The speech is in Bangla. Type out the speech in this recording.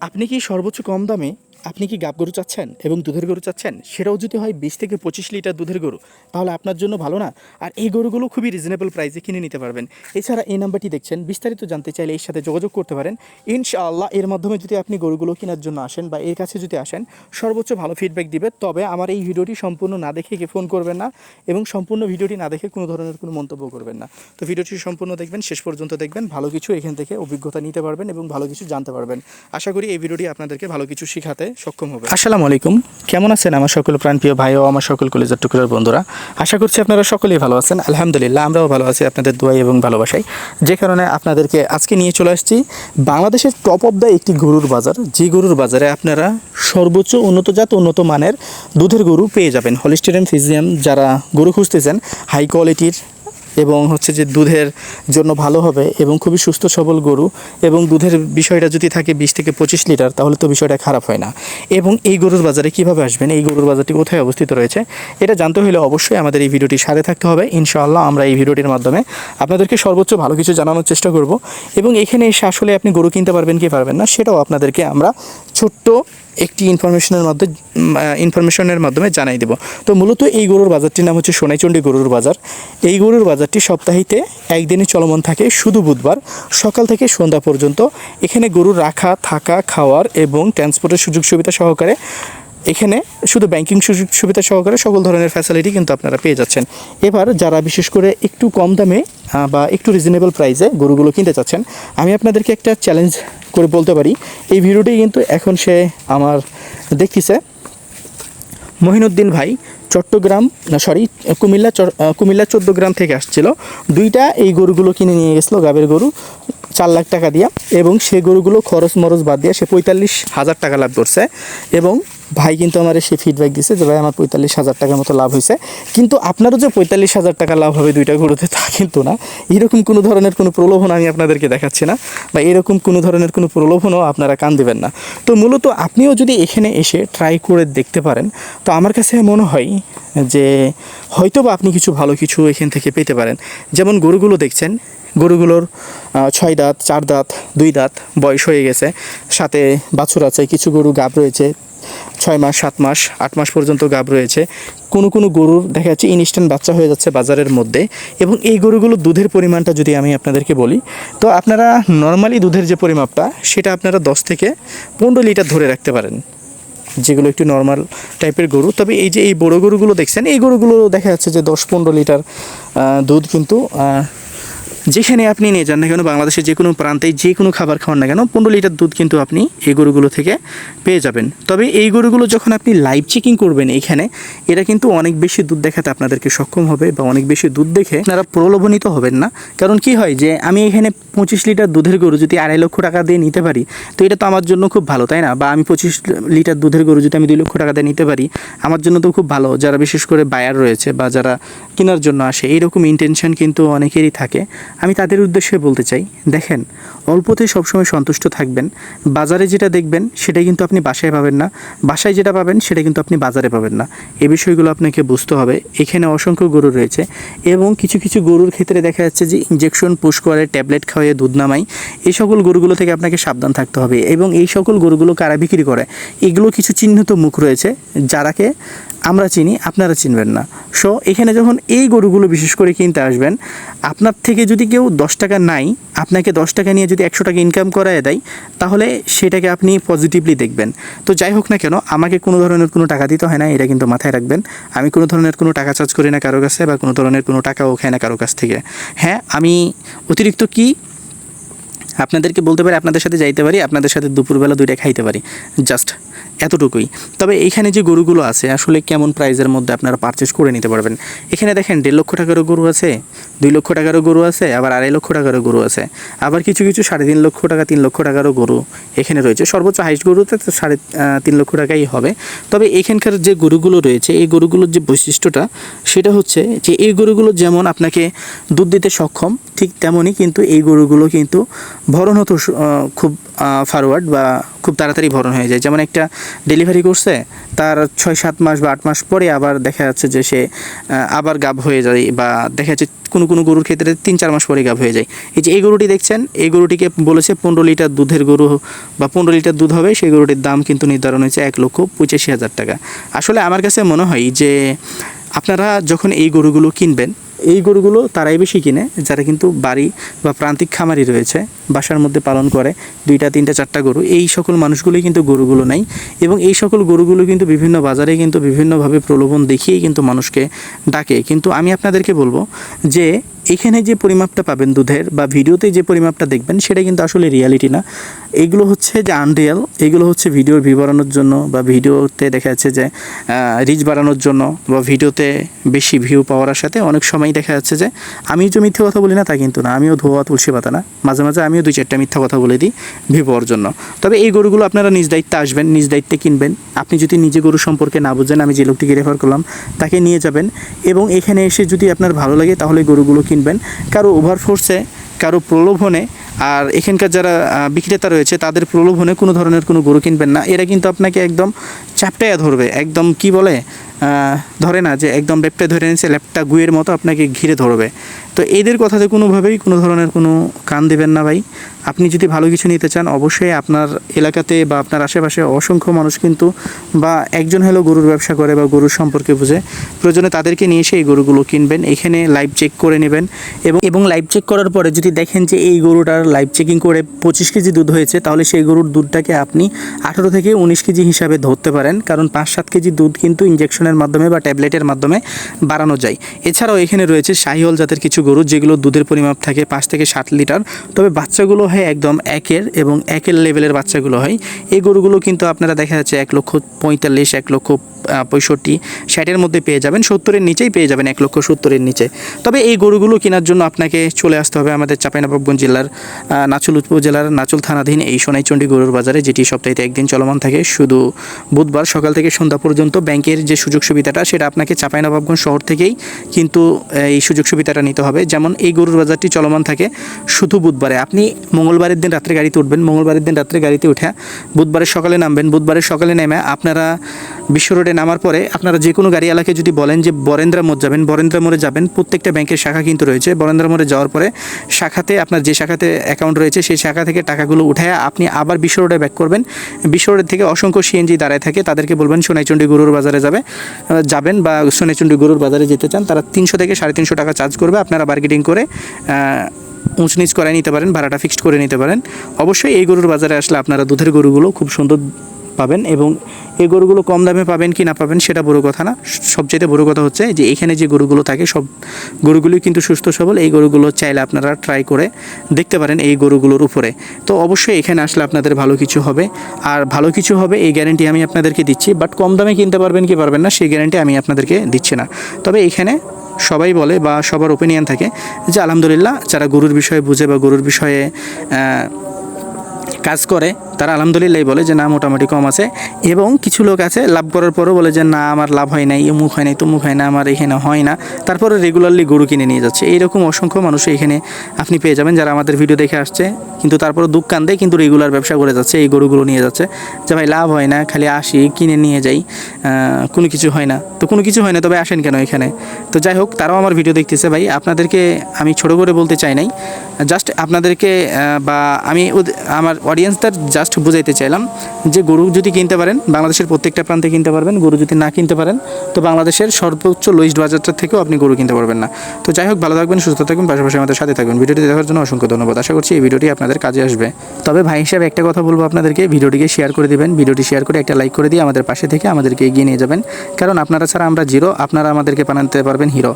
আপনি কি সর্বোচ্চ কম দামে আপনি কি গাব গরু চাচ্ছেন এবং দুধের গরু চাচ্ছেন? সেটাও যদি হয় বিশ থেকে পঁচিশ লিটার দুধের গরু, তাহলে আপনার জন্য ভালো না। আর এই গরুগুলো খুবই রিজনেবল প্রাইসে কিনে নিতে পারবেন। এছাড়া এই নাম্বারটি দেখছেন, বিস্তারিত জানতে চাইলে এর সাথে যোগাযোগ করতে পারেন। ইনশাআল্লাহ, এর মাধ্যমে যদি আপনি গরুগুলো কেনার জন্য আসেন বা এর কাছে যদি আসেন, সর্বোচ্চ ভালো ফিডব্যাক দিবে। তবে আমার এই ভিডিওটি সম্পূর্ণ না দেখে ফোন করবেন না এবং সম্পূর্ণ ভিডিওটি না দেখে কোনো ধরনের কোনো মন্তব্য করবেন না। তো ভিডিওটি সম্পূর্ণ দেখবেন, শেষ পর্যন্ত দেখবেন, ভালো কিছু এখান থেকে অভিজ্ঞতা নিতে পারবেন এবং ভালো কিছু জানতে পারবেন। আশা করি এই ভিডিওটি আপনাদেরকে ভালো কিছু শেখাতে সক্ষম হবে। আসসালামু আলাইকুম। কেমন আছেন আমার সকল প্রাণপ্রিয় ভাই ও আমার সকল কলেজের টুকরার বন্ধুরা? আশা করছি আপনারা সকলেই ভালো আছেন। আলহামদুলিল্লাহ, আমরাও ভালো আছি আপনাদের দোয়াই এবং ভালোবাসাই। যে কারণে আপনাদেরকে আজকে নিয়ে চলে আসছি বাংলাদেশের টপ অফ দ্য একটি গরুর বাজার। যে গরুর বাজারে আপনারা সর্বোচ্চ উন্নত জাত, উন্নত মানের দুধের গরু পেয়ে যাবেন। হলিস্টেরিয়াম ফিজিয়াম যারা গরু খুঁজতেছেন হাই কোয়ালিটির এবং হচ্ছে যে দুধের জন্য ভালো হবে এবং খুবই সুস্থ, সবল গরু এবং দুধের বিষয়টা যদি থাকে বিশ থেকে পঁচিশ লিটার, তাহলে তো বিষয়টা খারাপ হয় না। এবং এই গরুর বাজারে কীভাবে আসবেন? এই গরুর বাজারটি কোথায় অবস্থিত রয়েছে? এটা জানতে হলে অবশ্যই আমাদের এই ভিডিওটি সাথে থাকতে হবে। ইনশাআল্লাহ আমরা এই ভিডিওটির মাধ্যমে আপনাদেরকে সর্বোচ্চ ভালো কিছু জানানোর চেষ্টা করব। এবং এখানে এসে আসলে আপনি গরু কিনতে পারবেন কি পারবেন না, সেটাও আপনাদেরকে আমরা ছোট্ট একটি ইনফরমেশনের মাধ্যমে ইনফরমেশনের মাধ্যমে জানাই দেব। তো মূলত এই গরুর বাজারটির নাম হচ্ছে সোনাইচন্ডী গরুর বাজার। এই গরুর বাজারটি সপ্তাহিতে একদিনই চলমান থাকে শুধু বুধবার, সকাল থেকে সন্ধ্যা পর্যন্ত। এখানে গরুর রাখা, থাকা, খাওয়ার এবং ট্রান্সপোর্টের সুযোগ সুবিধা সহকারে, এখানে শুধু ব্যাংকিং সুযোগ সুবিধা সহকারে সকল ধরনের ফ্যাসিলিটি কিন্তু আপনারা পেয়ে যাচ্ছেন। এবার যারা বিশেষ করে একটু কম দামে বা একটু রিজনেবল প্রাইসে গরুগুলো কিনতে চাচ্ছেন, আমি আপনাদেরকে একটা চ্যালেঞ্জ করে বলতে পারি, এই ভিডিওটি কিন্তু এখন সে আমার দেখতেছে। মহিনুদ্দিন ভাই চট্টগ্রাম, না সরি কুমিল্লা কুমিল্লা চোদ্দ গ্রাম থেকে আসছিল। দুইটা এই গরুগুলো কিনে নিয়ে গেছিল, গাবের গরু, চার লাখ টাকা দিয়া। এবং সে গরুগুলো খরচ মরচ বাদ দিয়ে সে পঁয়তাল্লিশ হাজার টাকা লাভ করছে। এবং ভাই কিন্তু আমার সে ফিডব্যাক দিছে যে, ভাই, আমার পঁয়তাল্লিশ হাজার টাকার মতো লাভ হয়েছে কিন্তু আপনারও যে পঁয়তাল্লিশ হাজার টাকা লাভ হবে দুইটা গরুতে, তা কিন্তু না। এরকম কোনো ধরনের কোনো প্রলোভন আমি আপনাদেরকে দেখাচ্ছি না বা এরকম কোনো ধরনের কোনো প্রলোভনও আপনারা কান দেবেন না। তো মূলত আপনিও যদি এখানে এসে ট্রাই করে দেখতে পারেন, তো আমার কাছে মনে হয় যে হয়তো বা আপনি কিছু ভালো কিছু এখান থেকে পেতে পারেন। যেমন গরুগুলো দেখছেন গরুগুলোর ছয় দাঁত, চার দাঁত, দুই দাঁত বয়স হয়ে গেছে। সাথে বাছুর আছে, কিছু গরু গাব রয়েছে, ছয় মাস, সাত মাস, আট মাস পর্যন্ত গাব রয়েছে। কোনো কোনো গরুর দেখা যাচ্ছে ইনস্ট্যান্ট বাচ্চা হয়ে যাচ্ছে বাজারের মধ্যে এবং এই গরুগুলোর দুধের পরিমাণটা যদি আমি আপনাদেরকে বলি, তো আপনারা নর্মালি দুধের যে পরিমাপটা, সেটা আপনারা দশ থেকে পনেরো লিটার ধরে রাখতে পারেন। যেগুলো একটু নর্মাল টাইপের গরু। তবে এই যে এই বড় গরুগুলো দেখছেন, এই গরুগুলো দেখা যাচ্ছে যে দশ পনেরো লিটার দুধ কিন্তু যেখানে আপনি নিয়ে যান না কেন, বাংলাদেশের যে কোনো প্রান্তে যে কোনো খাবার খাওয়ান না কেন, পনেরো লিটার দুধ কিন্তু আপনি এই গরুগুলো থেকে পেয়ে যাবেন। তবে এই গরুগুলো যখন আপনি লাইভ চেকিং করবেন এখানে এরা কিন্তু অনেক বেশি দুধ দেখাতে আপনাদেরকে সক্ষম হবে বা অনেক বেশি দুধ দেখে আপনারা প্রলোভনিত হবেন না। কারণ কি হয় যে, আমি এখানে পঁচিশ লিটার দুধের গরু যদি আড়াই লক্ষ টাকা দিয়ে নিতে পারি, তো এটা তো আমার জন্য খুব ভালো, তাই না? বা আমি পঁচিশ লিটার দুধের গরু যদি আমি দুই লক্ষ টাকা দিয়ে নিতে পারি, আমার জন্য তো খুব ভালো। যারা বিশেষ করে বায়ার রয়েছে বা যারা কেনার জন্য আসে এইরকম ইন্টেনশন কিন্তু অনেকেরই থাকে। আমি তাদের উদ্দেশ্যে বলতে চাই, দেখেন, অল্পতে সবসময় সন্তুষ্ট থাকবেন, বাজারে যেটা দেখবেন সেটা কিন্তু আপনি বাসায় পাবেন না, বাসায় যেটা পাবেন সেটা কিন্তু আপনি বাজারে পাবেন না। এ বিষয়গুলো আপনাকে বুঝতে হবে। এখানে অসংখ্য গরু রয়েছে এবং কিছু কিছু গরুর ক্ষেত্রে দেখা যাচ্ছে যে ইঞ্জেকশন পুশ করে ট্যাবলেট খাওয়াইয়ে দুধ নামাই এই সকল গরুগুলো থেকে আপনাকে সাবধান থাকতে হবে এবং এই সকল গরুগুলো কারা বিক্রি করে? এগুলো কিছু চিহ্নিত মুখ রয়েছে যারাকে আমরা চিনি, আপনারা চিনবেন না। সো এখানে যখন এই গরুগুলো বিশেষ করে কিনতে আসবেন, আপনার থেকে যদি কেউ দশ টাকা নাই, আপনাকে দশ টাকা নিয়ে যদি একশো টাকা ইনকাম করায় দেয়, তাহলে সেটাকে আপনি পজিটিভলি দেখবেন। তো যাই হোক না কেন, আমাকে কোনো ধরনের কোনো টাকা দিতে হয় না, এটা কিন্তু মাথায় রাখবেন। আমি কোনো ধরনের কোনো টাকা চার্জ করি না কারও কাছে বা কোনো ধরনের কোনো টাকাও খাই না কারও কাছ থেকে। হ্যাঁ আমি অতিরিক্ত কি আপনাদেরকে বলতে পারি, আপনাদের সাথে যাইতে পারি, আপনাদের সাথে দুপুরবেলা দুইটা খাইতে পারি জাস্ট এতটুকুই। তবে এইখানে যে গরুগুলো আছে, আসলে কেমন প্রাইজের মধ্যে আপনারা পারচেস করে নিতে পারবেন? এখানে দেখেন, দেড় লক্ষ টাকারও গরু আছে, দুই লক্ষ টাকারও গরু আছে, আবার আড়াই লক্ষ টাকারও গরু আছে। আবার কিছু কিছু সাড়ে তিন লক্ষ টাকা, তিন লক্ষ টাকারও গরু এখানে রয়েছে। সর্বোচ্চ হাইস্ট গরুতে তো সাড়ে তিন লক্ষ টাকাই হবে। তবে এখানকার যে গরুগুলো রয়েছে, এই গরুগুলোর যে বৈশিষ্ট্যটা, সেটা হচ্ছে যে এই গরুগুলো যেমন আপনাকে দুধ দিতে সক্ষম, ঠিক তেমনই কিন্তু এই গরুগুলো কিন্তু ভরণ হতো খুব ফরওয়ার্ড বা খুব তাড়াতাড়ি ভরণ হয়ে যায়। যেমন একটা ডেলিভারি করছে, তার ছয়, সাত মাস বা আট মাস পরে আবার দেখা যাচ্ছে যে সে আবার গাব হয়ে যায় বা দেখা যাচ্ছে কোনো কোনো গরুর ক্ষেত্রে তিন, চার মাস পরে গাব হয়ে যায়। এই যে এই গরুটি দেখছেন, এই গরুটিকে বলেছে পনেরো লিটার দুধের গরু বা পনেরো লিটার দুধ হবে, সেই গরুটির দাম কিন্তু নির্ধারণ হয়েছে এক লক্ষ পঁচাশি হাজার টাকা। আসলে আমার কাছে মনে হয় যে, আপনারা যখন এই গরুগুলো কিনবেন এই গরুগুলো তারাই বেশি কিনে, যারা কিন্তু বাড়ি বা প্রান্তিক খামারি রয়েছে, বাসার মধ্যে পালন করে দুইটা, তিনটা, চারটা গরু, এই সকল মানুষগুলোই কিন্তু গরুগুলো নাই এবং এই সকল গরুগুলো কিন্তু বিভিন্ন বাজারে কিন্তু বিভিন্নভাবে প্রলোভন দেখিয়েই কিন্তু মানুষকে ডাকে। কিন্তু আমি আপনাদেরকে বলব যে এখানে যে পরিমাপটা পাবেন দুধের বা ভিডিওতে যে পরিমাপটা দেখবেন, সেটা কিন্তু আসলে রিয়ালিটি না। এইগুলো হচ্ছে যে আনরিয়াল এগুলো হচ্ছে ভিডিওর ভিউ জন্য বা ভিডিওতে দেখা যাচ্ছে যে রিচ বাড়ানোর জন্য বা ভিডিওতে বেশি ভিউ পাওয়ার সাথে অনেক সময় দেখা যাচ্ছে যে, আমি যে মিথ্যে কথা বলি না, তা কিন্তু না। আমিও ধোয়া তুলসী পাতা না। মাঝে মাঝে আমিও দুই চারটা মিথ্যা কথা বলে দিই ভিউ পাওয়ার জন্য। তবে এই গরুগুলো আপনারা নিজ দায়িত্বে আসবেন, নিজ দায়িত্বে কিনবেন। আপনি যদি নিজে গরু সম্পর্কে না বুঝেন, আমি যে লোকটিকে রেফার করলাম, তাকে নিয়ে যাবেন। এবং এখানে এসে যদি আপনার ভালো লাগে, তাহলে গরুগুলো কিনবেন, কারও ওভারফোর্সে কারও প্রলোভনে, আর এখানকার যারা বিক্রেতা রয়েছে, তাদের প্রলোভনে কোনো ধরনের কোনো গরু কিনবেন না। এরা কিন্তু আপনাকে একদম চাপটায় ধরবে। একদম কি বলে ধরে না যে একদম লেপটা ধরে নিয়েছে ল্যাপটা গুয়ের মতো আপনাকে ঘিরে ধরবে। তো এদের কথাতে কোনোভাবেই কোনো ধরনের কোনো কান দেবেন না ভাই। আপনি যদি ভালো কিছু নিতে চান, অবশ্যই আপনার এলাকাতে বা আপনার আশেপাশে অসংখ্য মানুষ কিন্তু বা একজন হলেও গরুর ব্যবসা করে বা গরুর সম্পর্কে বুঝে, প্রয়োজনে তাদেরকে নিয়ে এসে এই গরুগুলো কিনবেন। এখানে লাইভ চেক করে নেবেন এবং এবং লাইভ চেক করার পরে যদি দেখেন যে এই গরুটার লাইভ চেকিং করে পঁচিশ কেজি দুধ হয়েছে, তাহলে সেই গরুর দুধটাকে আপনি আঠেরো থেকে উনিশ কেজি হিসাবে ধরতে পারেন। কারণ পাঁচ সাত কেজি দুধ কিন্তু ইঞ্জেকশনের মাধ্যমে বা ট্যাবলেটের মাধ্যমে বাড়ানো যায়। এছাড়াও এখানে রয়েছে শাহিওল জাতের কিছু গরু যেগুলো দুধের পরিমাপ থাকে পাঁচ থেকে সাত লিটার, তবে বাচ্চাগুলো হয় একদম একের এবং একের লেভেলের বাচ্চাগুলো হয়। এই গরুগুলো কিন্তু আপনারা দেখা যাচ্ছে এক লক্ষ পঁয়তাল্লিশ, এক লক্ষ পঁয়ষট্টি, ষাটের মধ্যে পেয়ে যাবেন, সত্তরের নিচেই পেয়ে যাবেন, এক লক্ষ সত্তরের নিচে। তবে এই গরুগুলো কেনার জন্য আপনাকে চলে আসতে হবে আমাদের চাঁপাইনবাবগঞ্জ জেলার নাচুল উপজেলার নাচুল থানাধীন এই সোনাইচন্ডী গরুর বাজারে, যেটি সপ্তাহে একদিন চলমান থাকে। শুধু বুধবার সকাল থেকে সন্ধ্যা পর্যন্ত ব্যাংকের যে সুযোগ সুবিধাটা, সেটা আপনাকে চাঁপাইনবাবগঞ্জ শহর থেকেই কিন্তু এই সুযোগ সুবিধাটা নিতে হবে। যেমন এই গরুর বাজারটি চলমান থাকে শুধু বুধবারে। আপনি মঙ্গলবারের দিন রাত্রে গাড়িতে উঠবেন, মঙ্গলবারের দিন রাত্রে গাড়িতে উঠে বুধবারের সকালে নামবেন। বুধবারের সকালে নেমে আপনারা বিশ্ব রোডে নামার পরে আপনারা যে কোনো গাড়িওয়ালাকে যদি বলেন যে বরেন্দ্রা মোড় যাবেন, বরেন্দ্রা মোড়ে যাবেন, প্রত্যেকটা ব্যাংকের শাখা কিন্তু রয়েছে। বরেন্দ্রা মোড়ে যাওয়ার পরে শাখাতে আপনার যে শাখাতে অ্যাকাউন্ট রয়েছে, সেই শাখা থেকে টাকাগুলো উঠায় আপনি আবার বিশ্ব রোডে ব্যাক করবেন। বিশ্ব রোডের থেকে অসংখ্য সিএনজি দাঁড়ায় থাকে, তাদেরকে বলবেন সোনাইচন্ডী গরুর বাজারে যাবে। যাবেন বা সোনাইচন্ডী গরুর বাজারে যেতে চান, তারা তিনশো থেকে সাড়ে তিনশো টাকা চার্জ করবে। আপনারা মার্কেটিং করে উঁচ নিচ করে নিতে পারেন, ভাড়াটা ফিক্সড করে নিতে পারেন। অবশ্যই এই গরুর বাজারে আসলে আপনারা দুধের গরুগুলো খুব সুন্দর পাবেন এবং এই গরুগুলো কম দামে পাবেন কি না পাবেন সেটা বড় কথা না। সবচেয়ে বড় কথা হচ্ছে যে এখানে যে গরুগুলো থাকে, সব গরুগুলোই কিন্তু সুস্থ সবল। এই গরুগুলো চাইলে আপনারা ট্রাই করে দেখতে পারেন এই গরুগুলোর উপরে। তো অবশ্যই এখানে আসলে আপনাদের ভালো কিছু হবে। আর ভালো কিছু হবে, এই গ্যারেন্টি আমি আপনাদেরকে দিচ্ছি। বাট কম দামে কিনতে পারবেন কি পারবেন না, সেই গ্যারেন্টি আমি আপনাদেরকে দিচ্ছি না। তবে এখানে সবাই বলে বা সবার ওপিনিয়ন থাকে যে আলহামদুলিল্লাহ, যারা গরুর বিষয়ে বুঝে বা গরুর বিষয়ে কাজ করে, তারা আলহামদুলিল্লাহ বলে যে, না, মোটামুটি কম আছে। এবং কিছু লোক আছে, লাভ করার পরও বলে যে, না, আমার লাভ হয় নাই অমুক হয় নাই, তমুক হয় না, আমার এখানে হয় না। তারপরে রেগুলারলি গরু কিনে নিয়ে যাচ্ছে। এইরকম অসংখ্য মানুষ এখানে আপনি পেয়ে যাবেন যারা আমাদের ভিডিও দেখে আসছে। কিন্তু তারপরে দুঃখ কান্দে, কিন্তু রেগুলার ব্যবসা করে যাচ্ছে, এই গরুগুলো নিয়ে যাচ্ছে। যে, ভাই, লাভ হয় না, খালি আসি, কিনে নিয়ে যাই কোনো কিছু হয় না। তো কোনো কিছু হয় না, তবে আসেন কেন এখানে? তো যাই হোক, তারাও আমার ভিডিও দেখতেছে, ভাই, আপনাদেরকে আমি ছোট করে বলতে চাই নাই জাস্ট আপনাদেরকে বা আমি আমার অডিয়েন্সদের জাস্ট বুঝাইতে চাইলাম যে গরু যদি কিনতে পারেন, বাংলাদেশের প্রত্যেকটা প্রান্তে কিনতে পারবেন, গরু যদি না কিনতে পারেন, তো বাংলাদেশের সর্বোচ্চ লোয়েস্ট বাজারটা থেকেও আপনি গরু কিনতে পারবেন না। তো যাই হোক, ভালো থাকবেন, সুস্থ থাকবেন, পাশাপাশি আমাদের সাথে থাকবেন। ভিডিওটি দেখার জন্য অসংখ্য ধন্যবাদ। আশা করছি এই ভিডিওটি আপনাদের কাজে আসবে। তবে ভাই হিসাবে একটা কথা বলব আপনাদেরকে, ভিডিওটিকে শেয়ার করে দিবেন, ভিডিওটি শেয়ার করে একটা লাইক করে দিয়ে আমাদের পাশে থেকে আমাদেরকে এগিয়ে নিয়ে যাবেন। কারণ আপনারা ছাড়া আমরা জিরো আপনারা আমাদেরকে বানাতে পারবেন হিরো